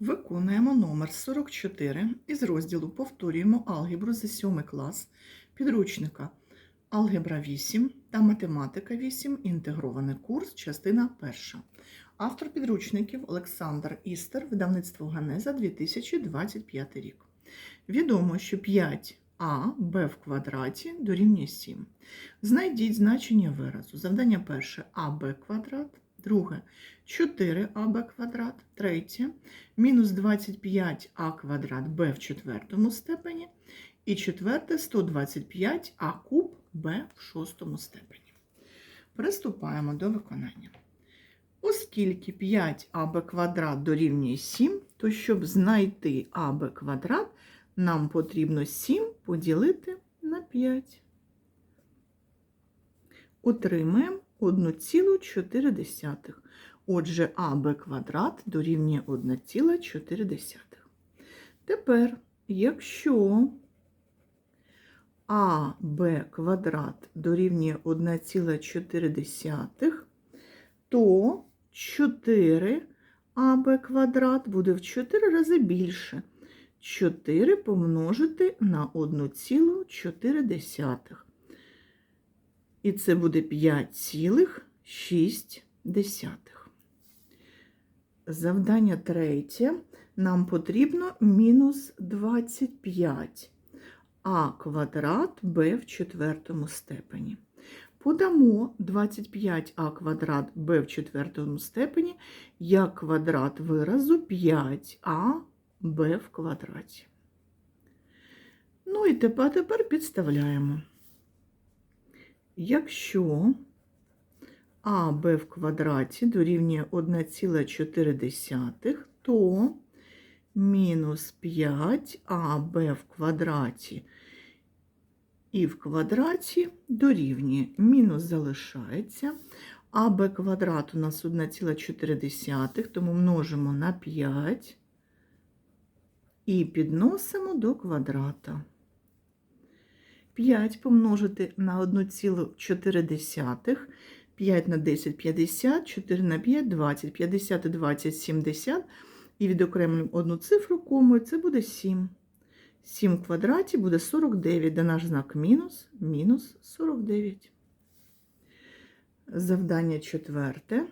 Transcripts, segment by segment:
Виконуємо номер 44 із розділу Повторюємо алгебру за 7 клас підручника Алгебра 8 та Математика 8. Інтегрований курс, частина 1. Автор підручників Олександр Істер, видавництво Ганеза 2025 рік. Відомо, що 5а b в квадраті дорівнює 7. Знайдіть значення виразу. Завдання перше аб квадрат, друге 4аб квадрат, третє мінус 25а квадрат b в четвертому степені і четверте 125а куб b в шостому степені. Приступаємо до виконання. Оскільки 5аб квадрат дорівнює 7, то щоб знайти аб квадрат, нам потрібно 7 поділити на 5. Отримаємо 1,4. Отже, АБ квадрат дорівнює 1,4. Тепер, якщо АБ квадрат дорівнює 1,4, то 4 АБ квадрат буде в 4 рази більше. 4 помножити на 1,4. І це буде 5,6. Завдання третє. Нам потрібно мінус 25 а квадрат b в четвертому степені. Подамо 25а квадрат b в четвертому степені як квадрат виразу 5а b в квадраті. Ну і тепер, тепер підставляємо. Якщо АБ в квадраті дорівнює 1,4, то мінус 5 АБ в квадраті і в квадраті дорівнює мінус залишається. АБ квадрат у нас 1,4, тому множимо на 5 і підносимо до квадрата. 5 помножити на 1,4, 5 на 10 – 50, 4 на 5 – 20, 50 і 20 – 70, і відокремлюємо одну цифру комою, це буде 7. 7 в квадраті буде 49, де наш знак мінус, мінус 49. Завдання четверте.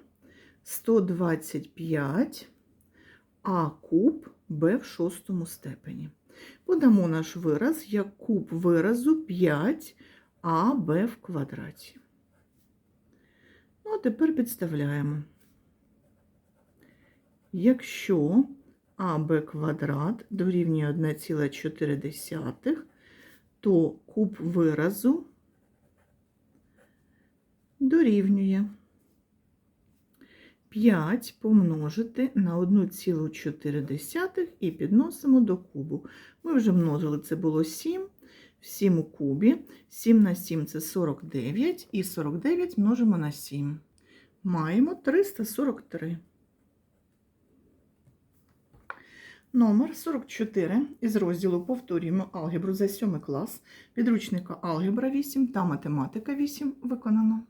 125 а куб b в шостому степені. Подамо наш вираз як куб виразу 5 аб в квадраті. Ну, а тепер підставляємо. Якщо АБ квадрат дорівнює 1,4, то куб виразу дорівнює 5 помножити на 1,4 і підносимо до кубу. Ми вже множили, це було 7, 7 у кубі, 7 на 7 це 49, і 49 множимо на 7. Маємо 343. Номер 44 із розділу Повторюємо алгебру за 7 клас підручника Алгебра 8 та Математика 8 виконано.